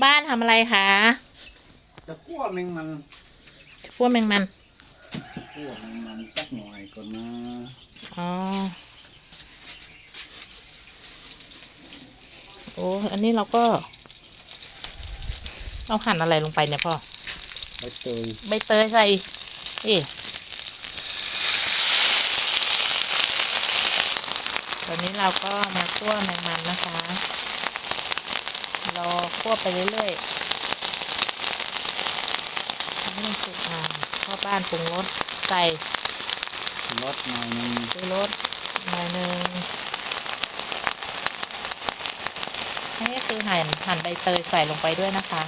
พ่อบ้านทำอะไรคะจะคั่วแมงมันคั่วแมงมันคั่วแมงมันสักหน่อยก่อนนะอ๋อโอ้อันนี้เราก็ เอาหั่นอะไรลงไปเนี่ยพ่อใบเตยใบเตยใส่นี่ตอนนี้เราก็มาคั่วแมงมันนะคะ รอคั่วไปเรื่อยๆให้มันสุกอะพ่อบ้านปรุงรสใส่รสหน่อยหนึงซื้อรสหน่อยหนึ่งนี่คือหั่นหั่นใบเตยใส่ลงไปด้วยนะคะ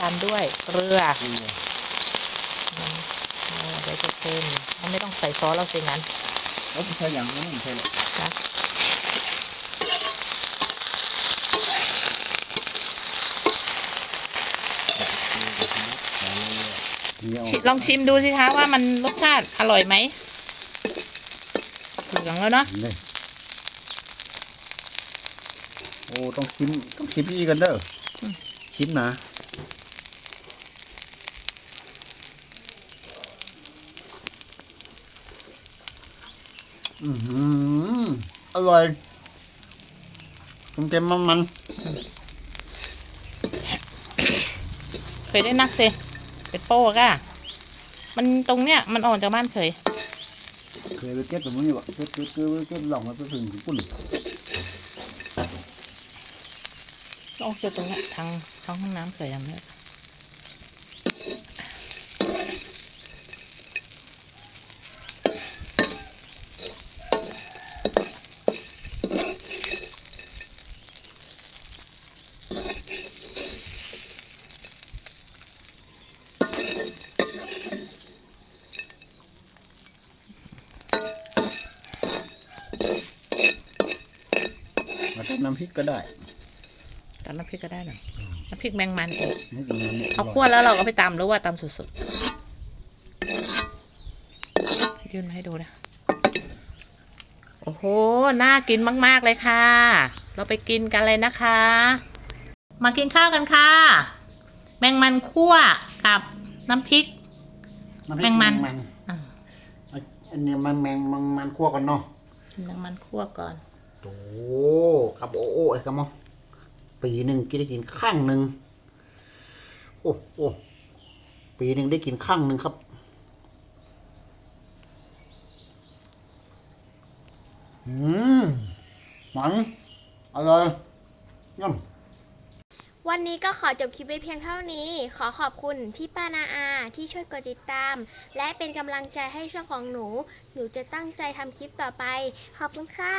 ตามด้วยเกลือเกลืออืมเออเดี๋ยวจะเค็มเราไม่ต้องใส่ซอสเราสิงั้น แล้วไม่ใช่อย่างนั้นไม่ใช่หรอกนะเดี๋ยวชิลองชิมดูสิคะว่ามันรสชาติอร่อยไหมเหลืองแล้วเนาะนี่โอ้ ต้องชิม ต้องชิมอีกกันเด้ออชิมนะ อือหืออร่อยเค็มๆมันมันเคยได้นักเซเป็นโป้ก่ะมันตรงเนี้ยมันออกจากบ้านเคยๆเคยไปเก็บตรงนี้วะเก็บเก็บเก็บเก็บหลองมาไปถึงญี่ปุ่นออกจากตรงเนี้ยทางทางห้องน้ำเคยยังไม่ม น้ำพริกก็ได้ตำน้ำพริกก็ได้หน่อยน้ำพริกแมงมันอีกนี่ตรงนั้นเนี่ยเอาคั่วแล้วเราก็ไปตำหรือว่าตำสดๆยื่นมาให้ดูนะ โอ้โห น่ากินมาก ๆ เลยค่ะ เราไปกินกันเลยนะคะ มากินข้าวกันค่ะ แมงมันคั่วกับน้ำพริก น้ำพริกแมงมันแมงอะอันนี้มันแมงมันมันคั่วกันเนาะกินแมงมันคั่วก่อน โอ้ครับโอ้โอ้ไอ้กระมอปีหนึ่งกินได้กินข้างหนึ่งโอ้โอ้ปีหนึ่งได้กินข้างหนึ่งครับอืมมันอร่อยย่ำวันนี้ก็ขอจบคลิปไว้เพียงเท่านี้ ขอขอบคุณพี่ป้านาอาที่ช่วยกดติดตาม และเป็นกำลังใจให้ช่องของหนู หนูจะตั้งใจทำคลิปต่อไป ขอบคุณค่ะ